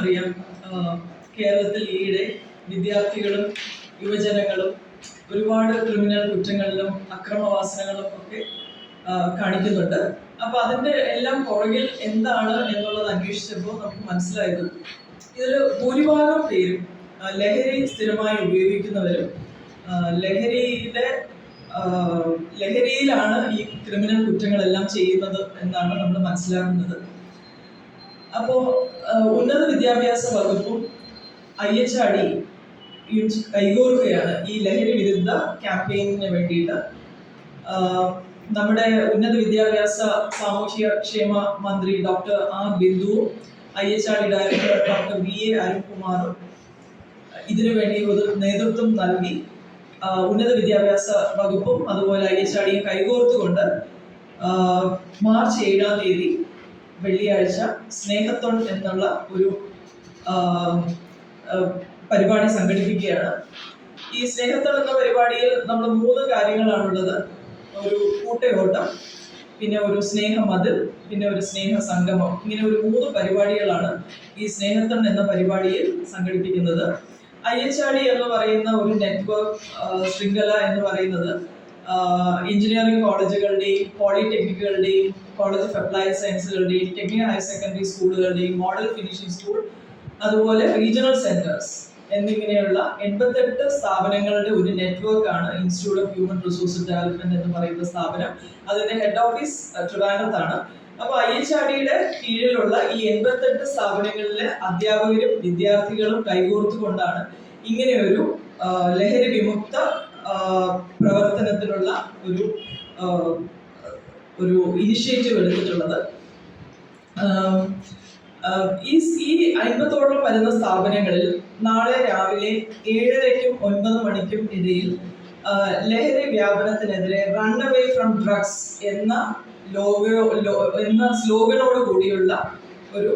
അറിയാം ആ, കേരളത്തിൽ ഈയിടെ വിദ്യാർത്ഥികളും യുവജനങ്ങളും ഒരുപാട് ക്രിമിനൽ കുറ്റങ്ങളിലും അക്രമവാസനകളും ഒക്കെ കാണിക്കുന്നുണ്ട്. അപ്പൊ അതിന്റെ എല്ലാം പുറകിൽ എന്താണ് എന്നുള്ളത് അന്വേഷിച്ചപ്പോൾ നമുക്ക് മനസ്സിലായത് ഇതിൽ ഭൂരിഭാഗം പേരും ലഹരി സ്ഥിരമായി ഉപയോഗിക്കുന്നവരും ലഹരിയുടെ ലഹരിയിലെ ലഹരിയിലാണ് ഈ ക്രിമിനൽ കുറ്റങ്ങളെല്ലാം ചെയ്യുന്നത് എന്നാണ് നമ്മൾ മനസ്സിലാക്കുന്നത്. അപ്പോ ഉന്നത വിദ്യാഭ്യാസ വകുപ്പും ഐ എച്ച് ആർ ഡി കൈകോർക്കുകയാണ് ഈ ലഹരി വിരുദ്ധ ക്യാമ്പയിനിന് വേണ്ടിയിട്ട്. നമ്മുടെ ഉന്നത വിദ്യാഭ്യാസ സാമൂഹ്യ ക്ഷേമ മന്ത്രി doctor R ബിന്ദുവും I H R D director doctor V A അരുൺകുമാറും ഇതിനു വേണ്ടി ഒരു നേതൃത്വം നൽകി. ഉന്നത വിദ്യാഭ്യാസ വകുപ്പും അതുപോലെ ഐ എച്ച് ആർ ഡിയും കൈകോർത്തുകൊണ്ട് മാർച്ച് ഏഴാം തീയതി വെള്ളിയാഴ്ച സ്നേഹത്തോൺ എന്നുള്ള ഒരു പരിപാടി സംഘടിപ്പിക്കുകയാണ്. ഈ സ്നേഹത്തോൺ എന്ന പരിപാടിയിൽ നമ്മൾ മൂന്ന് കാര്യങ്ങളാണുള്ളത്. ഒരു കൂട്ടയോട്ടം പിന്നെ ഒരു സ്നേഹമതിൽ പിന്നെ ഒരു സ്നേഹ സംഗമം ഇങ്ങനെ ഒരു മൂന്ന് പരിപാടികളാണ് ഈ സ്നേഹത്തൺ എന്ന പരിപാടിയിൽ സംഘടിപ്പിക്കുന്നത്. ഐ എച്ച് ആർ ഡി എന്ന് പറയുന്ന ഒരു നെറ്റ്വർക്ക് ശൃംഖല എന്ന് പറയുന്നത് എഞ്ചിനീയറിംഗ് കോളേജുകളുടെയും പോളിടെക്നിക്കുകളുടെയും കോളേജ് ഓഫ് അപ്ലൈഡ് സയൻസുകളുടെയും ടെക്നിക്കൽ ഹയർ സെക്കൻഡറി സ്കൂളുകളുടെയും മോഡൽ ഫിനിഷിംഗ് സ്കൂൾ അതുപോലെ റീജിയണൽ സെന്റേഴ്സ് എന്നിങ്ങനെയുള്ള എൺപത്തെട്ട് സ്ഥാപനങ്ങളുടെ ഒരു നെറ്റ്വർക്ക് ആണ് institute of human resource development എന്ന് പറയുന്ന സ്ഥാപനം. അതിന്റെ ഹെഡ് ഓഫീസ് ട്രിവാൻഡ്രത്താണ്. അപ്പൊ ഐ എച്ച് ആർ ഡിയുടെ കീഴിലുള്ള ഈ എൺപത്തെട്ട് സ്ഥാപനങ്ങളിലെ അധ്യാപകരും വിദ്യാർത്ഥികളും കൈകോർത്തുകൊണ്ടാണ് ഇങ്ങനെയൊരു ലഹരി വിമുക്ത പ്രവർത്തനത്തിനുള്ള ഒരു ഒരു ഇനിഷ്യേറ്റീവ് എടുത്തിട്ടുള്ളത്. ഈ ഈ അൻപത്തോളം വരുന്ന സ്ഥാപനങ്ങളിൽ നാളെ രാവിലെ ഏഴരയ്ക്കും ഒൻപത് മണിക്കും ഇടയിൽ ലഹരി വ്യാപനത്തിനെതിരെ റൺ അവേ ഫ്രം ഡ്രഗ്സ് എന്ന ലോഗോ എന്ന സ്ലോഗനോട് കൂടിയുള്ള ഒരു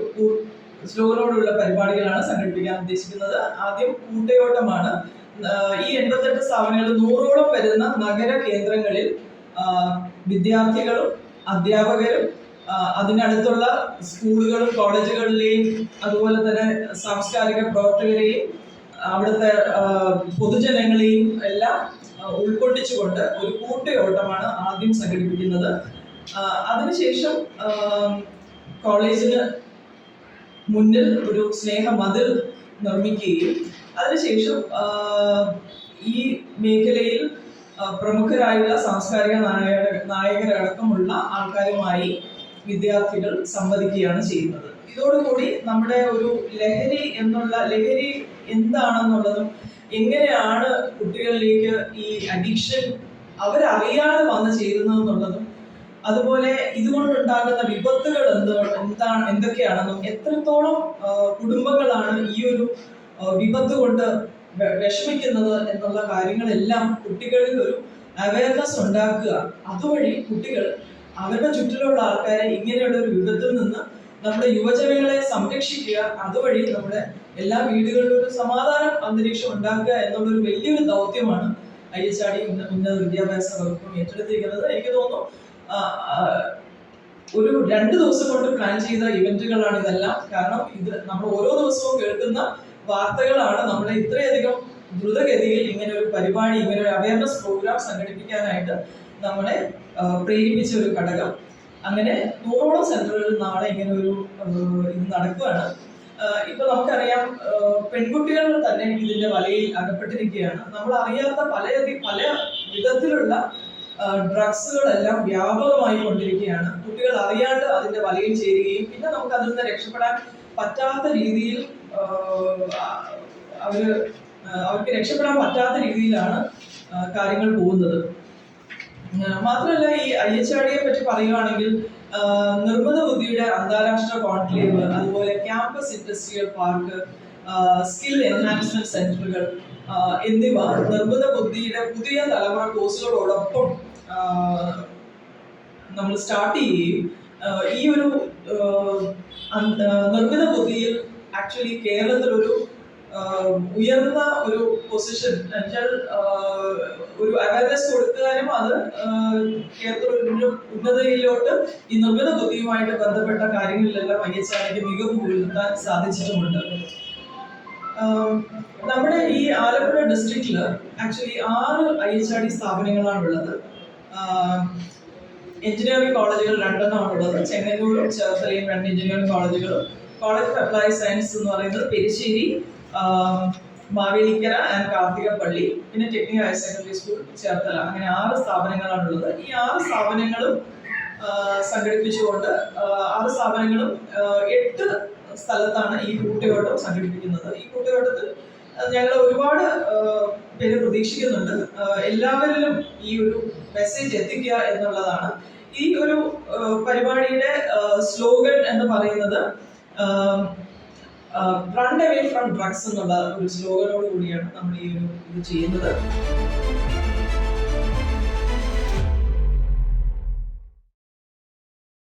സ്ലോഗനോടുള്ള പരിപാടികളാണ് സംഘടിപ്പിക്കാൻ ഉദ്ദേശിക്കുന്നത്. ആദ്യം കൂട്ടയോട്ടമാണ്. ഈ എൺപത്തെട്ട് സ്ഥാപനങ്ങളിൽ നൂറോളം വരുന്ന നഗര കേന്ദ്രങ്ങളിൽ വിദ്യാർത്ഥികളും അധ്യാപകരും അതിനടുത്തുള്ള സ്കൂളുകളും കോളേജുകളിലെയും അതുപോലെ തന്നെ സാംസ്കാരിക പ്രവർത്തകരെയും അവിടുത്തെ പൊതുജനങ്ങളെയും എല്ലാം ഉൾക്കൊള്ളിച്ചുകൊണ്ട് ഒരു കൂട്ടയോട്ടമാണ് ആദ്യം സംഘടിപ്പിക്കുന്നത്. അതിനുശേഷം കോളേജിന് മുന്നിൽ ഒരു സ്നേഹമതിൽ നിർമ്മിക്കുകയും അതിനുശേഷം ഈ മേഖലയിൽ പ്രമുഖരായുള്ള സാംസ്കാരിക നായക നായകരടക്കമുള്ള ആൾക്കാരുമായി വിദ്യാർത്ഥികൾ സംവദിക്കുകയാണ് ചെയ്യുന്നത്. ഇതോടുകൂടി നമ്മുടെ ഒരു ലഹരി എന്നുള്ള ലഹരി എന്താണെന്നുള്ളതും എങ്ങനെയാണ് കുട്ടികളിലേക്ക് ഈ അഡിക്ഷൻ അവരറിയാതെ വന്ന് ചേരുന്നതെന്നുള്ളതും അതുപോലെ ഇതുകൊണ്ടുണ്ടാകുന്ന വിപത്തുകൾ എന്ത് എന്താണ് എന്തൊക്കെയാണെന്നും എത്രത്തോളം കുടുംബങ്ങളാണ് ഈ ഒരു വിപത്ത് കൊണ്ട് വിഷമിക്കുന്നത് എന്നുള്ള കാര്യങ്ങളെല്ലാം കുട്ടികളിൽ ഒരു അവയർനെസ് ഉണ്ടാക്കുക. അതുവഴി കുട്ടികൾ അവരുടെ ചുറ്റിലുള്ള ആൾക്കാരെ ഇങ്ങനെയുള്ള ഒരു വിപത്തിൽ നിന്ന് നമ്മുടെ യുവജനങ്ങളെ സംരക്ഷിക്കുക. അതുവഴി നമ്മുടെ എല്ലാ വീടുകളിലും ഒരു സമാധാന അന്തരീക്ഷം ഉണ്ടാക്കുക എന്നുള്ള ഒരു വലിയൊരു ദൗത്യമാണ് ഐ എച്ച് ആർ ഡി ഉന്നത വിദ്യാഭ്യാസ വകുപ്പും ഏറ്റെടുത്തിരിക്കുന്നത്. എനിക്ക് തോന്നുന്നു ഒരു രണ്ട് ദിവസം കൊണ്ട് പ്ലാൻ ചെയ്ത ഇവന്റുകളാണ് ഇതെല്ലാം. കാരണം ഇത് നമ്മൾ ഓരോ ദിവസവും കേൾക്കുന്ന വാർത്തകളാണ്. നമ്മളെ ഇത്രയധികം ദ്രുതഗതിയിൽ ഇങ്ങനെ ഒരു പരിപാടി ഇങ്ങനെ ഒരു അവയർനെസ് പ്രോഗ്രാം സംഘടിപ്പിക്കാനായിട്ട് നമ്മളെ പ്രേരിപ്പിച്ച ഒരു ഘടകം. അങ്ങനെ നൂറോളം സെന്ററുകളിൽ നാളെ ഇങ്ങനെ ഒരു ഇത് നടക്കുകയാണ്. ഇപ്പൊ നമുക്കറിയാം പെൺകുട്ടികൾ തന്നെ ഇതിന്റെ വലയിൽ അകപ്പെട്ടിരിക്കുകയാണ്. നമ്മൾ അറിയാത്ത പല പല വിധത്തിലുള്ള ഡ്രഗ്സുകളെല്ലാം വ്യാപകമായി കൊണ്ടിരിക്കുകയാണ്. കുട്ടികൾ അറിയാണ്ട് അതിന്റെ വലയിൽ ചേരുകയും പിന്നെ നമുക്ക് അതിൽ നിന്ന് രക്ഷപ്പെടാൻ പറ്റാത്ത രീതിയിൽ അവർ അവർക്ക് രക്ഷപ്പെടാൻ പറ്റാത്ത രീതിയിലാണ് കാര്യങ്ങൾ പോകുന്നത്. മാത്രമല്ല ഈ ഐ എച്ച് ആർ പറ്റി പറയുകയാണെങ്കിൽ നിർമ്മിത ബുദ്ധിയുടെ അന്താരാഷ്ട്ര കോൺക്ലേവ് അതുപോലെ campus industrial park skill enhancement സെന്ററുകൾ എന്നിവ നിർമ്മിത ബുദ്ധിയുടെ പുതിയ തലമുറ കോഴ്സുകളോടൊപ്പം നമ്മൾ സ്റ്റാർട്ട് ചെയ്യുകയും ഈ ഒരു നിർമ്മിത ബുദ്ധിയിൽ ആക്ച്വലി കേരളത്തിലൊരു ഉയർന്ന ഒരു പൊസിഷൻ എന്നുവെച്ചാൽ ഒരു അവയർനെസ് കൊടുക്കാനും അത് കേരളത്തിലൊരു ഉന്നതയിലോട്ട് ഈ നിർമ്മിത ബുദ്ധിയുമായിട്ട് ബന്ധപ്പെട്ട കാര്യങ്ങളിലെല്ലാം ഐ എച്ച് ആറിന്റെ മികവ് പുലർത്താൻ സാധിച്ചിട്ടുമുണ്ട്. നമ്മുടെ ഈ ആലപ്പുഴ ഡിസ്ട്രിക്റ്റിൽ ആക്ച്വലി ആറ് ഐ എച്ച് ആർ ഡി സ്ഥാപനങ്ങളാണുള്ളത് എഞ്ചിനീയറിംഗ് കോളേജുകൾ രണ്ടെണ്ണമാണുള്ളത്. ചെങ്ങന്നൂരും ചേർത്തലയും രണ്ട് എഞ്ചിനീയറിംഗ് കോളേജുകളും കോളേജ് ഓഫ് അപ്ലൈഡ് സയൻസ് എന്ന് പറയുന്നത് പെരിശ്ശേരി മാവേലിക്കര ആൻഡ് കാർത്തികപ്പള്ളി പിന്നെ technical higher secondary school Cherthala. അങ്ങനെ ആറ് സ്ഥാപനങ്ങളാണ് ഉള്ളത് ഈ ആറ് സ്ഥാപനങ്ങളും സംഘടിപ്പിച്ചുകൊണ്ട് ആറ് സ്ഥാപനങ്ങളും എട്ട് സ്ഥലത്താണ് ഈ കൂട്ടയോട്ടം സംഘടിപ്പിക്കുന്നത്. ഈ കൂട്ടുകെട്ടത്തിൽ ഞങ്ങൾ ഒരുപാട് പേര് പ്രതീക്ഷിക്കുന്നുണ്ട്. എല്ലാവരിലും ഈ ഒരു മെസ്സേജ് എത്തിക്കുക എന്നുള്ളതാണ്. ഈ ഒരു പരിപാടിയുടെ സ്ലോഗൻ എന്ന് പറയുന്നത് റൺ അവേ ഫ്രം ഡ്രഗ്സ് എന്നുള്ള ഒരു സ്ലോഗനോട് കൂടിയാണ് നമ്മൾ ഈ ഒരു ഇത് ചെയ്യുന്നത്.